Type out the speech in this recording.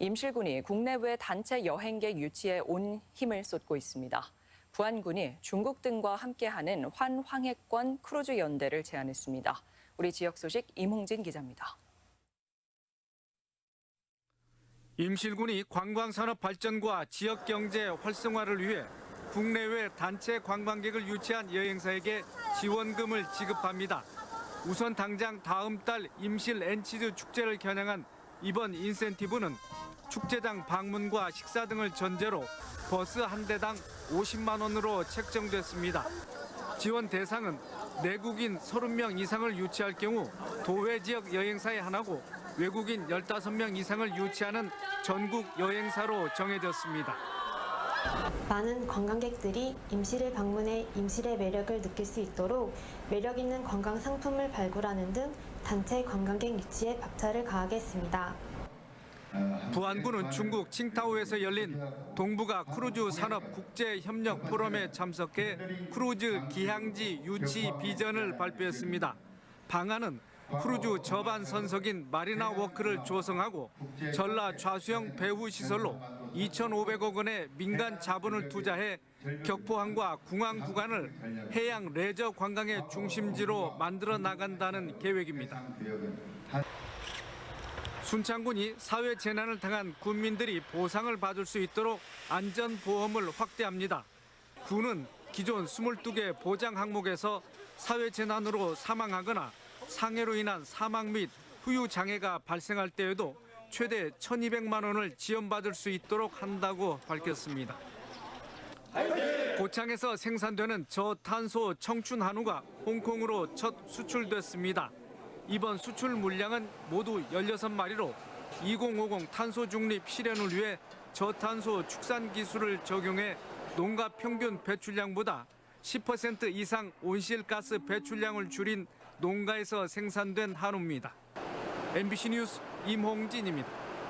임실군이 국내외 단체 여행객 유치에 온 힘을 쏟고 있습니다. 부안군이 중국 등과 함께하는 환황해권 크루즈 연대를 제안했습니다. 우리 지역 소식 임홍진 기자입니다. 임실군이 관광산업 발전과 지역 경제 활성화를 위해 국내외 단체 관광객을 유치한 여행사에게 지원금을 지급합니다. 우선 당장 다음 달 임실 엔치즈 축제를 겨냥한 이번 인센티브는 축제장 방문과 식사 등을 전제로 버스 한 대당 50만 원으로 책정됐습니다. 지원 대상은 내국인 30명 이상을 유치할 경우 도외 지역 여행사에 하나고 외국인 15명 이상을 유치하는 전국 여행사로 정해졌습니다. 많은 관광객들이 임실을 방문해 임실의 매력을 느낄 수 있도록 매력 있는 관광 상품을 발굴하는 등 단체 관광객 유치에 박차를 가하겠습니다. 부안군은 중국 칭타오에서 열린 동북아 크루즈 산업 국제 협력 포럼에 참석해 크루즈 기항지 유치 비전을 발표했습니다. 방안은 크루즈 저반 선석인 마리나 워크를 조성하고 전라 좌수형 배후 시설로 2,500억 원의 민간 자본을 투자해 격포항과 궁항 구간을 해양 레저 관광의 중심지로 만들어 나간다는 계획입니다. 순창군이 사회 재난을 당한 군민들이 보상을 받을 수 있도록 안전보험을 확대합니다. 군은 기존 22개 보장 항목에서 사회 재난으로 사망하거나 상해로 인한 사망 및 후유 장애가 발생할 때에도 최대 1,200만 원을 지원받을 수 있도록 한다고 밝혔습니다. 고창에서 생산되는 저탄소 청춘 한우가 홍콩으로 첫 수출됐습니다. 이번 수출 물량은 모두 16마리로 2050 탄소 중립 실현을 위해 저탄소 축산 기술을 적용해 농가 평균 배출량보다 10% 이상 온실가스 배출량을 줄인 농가에서 생산된 한우입니다. MBC 뉴스 임홍진입니다.